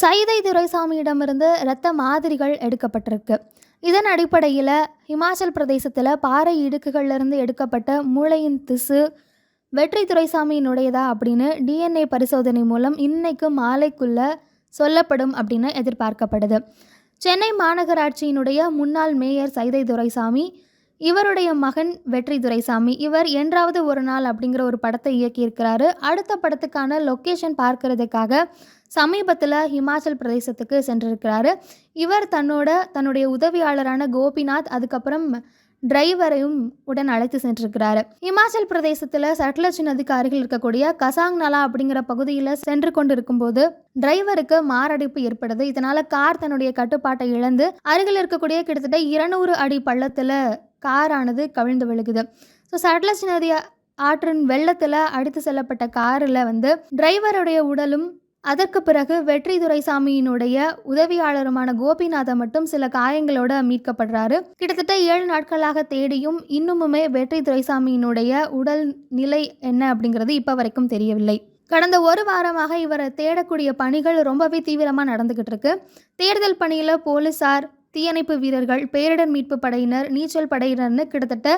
சைதை துரைசாமியிடமிருந்து இரத்த மாதிரிகள் எடுக்கப்பட்டிருக்கு. இதன் அடிப்படையில் ஹிமாச்சல் பிரதேசத்தில் பாறை இடுக்குகள்லேருந்து எடுக்கப்பட்ட மூளையின் திசு வெற்றி துரைசாமியினுடையதா அப்படின்னு டிஎன்ஏ பரிசோதனை மூலம் இன்னைக்கு மாலைக்குள்ள சொல்லப்படும் அப்படின்னு எதிர்பார்க்கப்படுது. சென்னை மாநகராட்சியினுடைய முன்னாள் மேயர் சைதை துரைசாமி இவருடைய மகன் வெற்றி துரைசாமி. இவர் என்றாவது ஒரு நாள் அப்படிங்கிற ஒரு படத்தை இயக்கியிருக்கிறாரு. அடுத்த படத்துக்கான லொக்கேஷன் பார்க்கறதுக்காக சமீபத்தில் ஹிமாச்சல் பிரதேசத்துக்கு சென்றிருக்கிறாரு. இவர் தன்னோட தன்னுடைய உதவியாளரான கோபிநாத் அதுக்கப்புறம் டிரைவரையும் உடன் அழைத்து சென்றிருக்கிறாரு. இமாச்சல் பிரதேசத்தில் சட்லஜ் நதிக்கு அருகில் இருக்கக்கூடிய கசாங் நலா அப்படிங்கிற பகுதியில் சென்று கொண்டிருக்கும்போது டிரைவருக்கு மாரடைப்பு ஏற்படுது. இதனால கார் தன்னுடைய கட்டுப்பாட்டை இழந்து அருகில் இருக்கக்கூடிய கிட்டத்தட்ட இருநூறு அடி பள்ளத்தில் காரானது கவிழ்ந்து விழுகுது. ஸோ சட்லஜ் நதி ஆற்றின் வெள்ளத்தில் அடித்து செல்லப்பட்ட காரில் வந்து டிரைவருடைய உடலும் அதற்கு பிறகு வெற்றி துரைசாமியினுடைய உதவியாளருமான கோபிநாதன் மட்டும் சில காயங்களோட மீட்கப்படுறாரு. கிட்டத்தட்ட ஏழு நாட்களாக தேடியும் இன்னுமுமே வெற்றி துரைசாமியினுடைய உடல் நிலை என்ன அப்படிங்கிறது இப்போ வரைக்கும் தெரியவில்லை. கடந்த ஒரு வாரமாக இவரை தேடக்கூடிய பணிகள் ரொம்பவே தீவிரமாக நடந்துக்கிட்டு இருக்கு. தேடுதல் பணியில் போலீஸார் தீயணைப்பு வீரர்கள் பேரிடர் மீட்பு படையினர் நீச்சல் படையினர்னு கிட்டத்தட்ட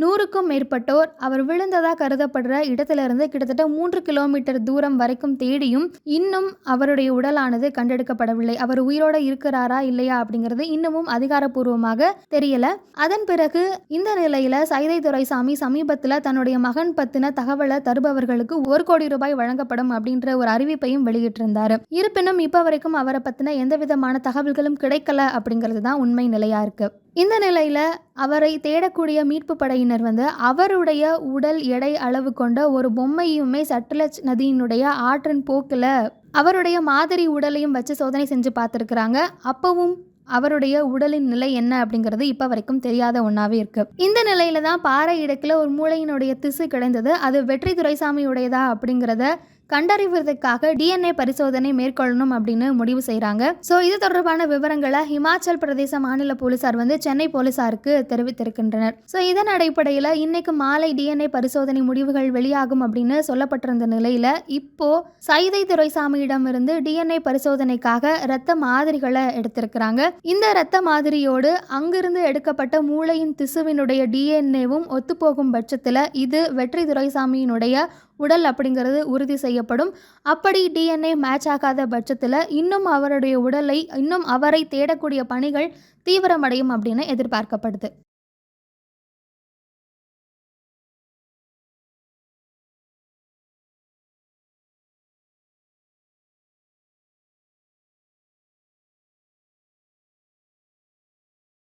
நூறுக்கும் மேற்பட்டோர் அவர் விழுந்ததாக கருதப்படுற இடத்திலிருந்து கிட்டத்தட்ட மூன்று கிலோமீட்டர் தூரம் வரைக்கும் தேடியும் இன்னும் அவருடைய உடலானது கண்டெடுக்கப்படவில்லை. அவர் உயிரோட இருக்கிறாரா இல்லையா அப்படிங்கிறது இன்னமும் அதிகாரப்பூர்வமாக தெரியல. அதன் பிறகு இந்த நிலையில சைதை துரைசாமி சமீபத்தில் தன்னுடைய மகன் பத்தின தகவலை தருபவர்களுக்கு ஒரு கோடி ரூபாய் வழங்கப்படும் அப்படின்ற ஒரு அறிவிப்பையும் வெளியிட்டிருந்தார். இருப்பினும் இப்போ வரைக்கும் அவரை பத்தின எந்த விதமான தகவல்களும் கிடைக்கல அப்படிங்கிறது தான் உண்மை நிலையாக இருக்கு. இந்த நிலையில் அவரை தேடக்கூடிய மீட்பு படையினர் வந்து அவருடைய உடல் எடை அளவு கொண்ட ஒரு பொம்மையுமே சட்லஜ் நதியினுடைய ஆற்றின் போக்கில் அவருடைய மாதிரி உடலையும் வச்சு சோதனை செஞ்சு பார்த்துருக்குறாங்க. அப்பவும் அவருடைய உடலின் நிலை என்ன அப்படிங்கிறது இப்போ வரைக்கும் தெரியாத ஒன்றாவே இருக்கு. இந்த நிலையில தான் பாறை இடத்துல ஒரு மூளையினுடைய திசு கிடைந்தது. அது வெற்றி துரைசாமியுடையதா அப்படிங்கிறத கண்டறிவதற்காக டிஎன்ஏ பரிசோதனை மேற்கொள்ளணும் அப்படின்னு முடிவு செய்கிறாங்க ஸோ இது தொடர்பான விவரங்களை ஹிமாச்சல் பிரதேச மாநில போலீசார் வந்து சென்னை போலீசாருக்கு தெரிவித்திருக்கின்றனர். ஸோ இதன் அடிப்படையில் இன்னைக்கு மாலை டிஎன்ஏ பரிசோதனை முடிவுகள் வெளியாகும் அப்படின்னு சொல்லப்பட்டிருந்த நிலையில் இப்போ சைதை துரைசாமியிடமிருந்து டிஎன்ஏ பரிசோதனைக்காக இரத்த மாதிரிகளை எடுத்திருக்கிறாங்க. இந்த இரத்த மாதிரியோடு அங்கிருந்து எடுக்கப்பட்ட மூளையின் திசுவினுடைய டிஎன்ஏவும் ஒத்துப்போகும் பட்சத்தில் இது வெற்றி துரைசாமியினுடைய உடல் அப்படிங்கிறது உறுதி செய்யப்படும். அப்படி டிஎன்ஏ மேட்ச் ஆகாத பட்சத்தில் இன்னும் அவருடைய உடலை இன்னும் அவரை தேடக்கூடிய பணிகள் தீவிரமடையும் அப்படின்னு எதிர்பார்க்கப்படுது.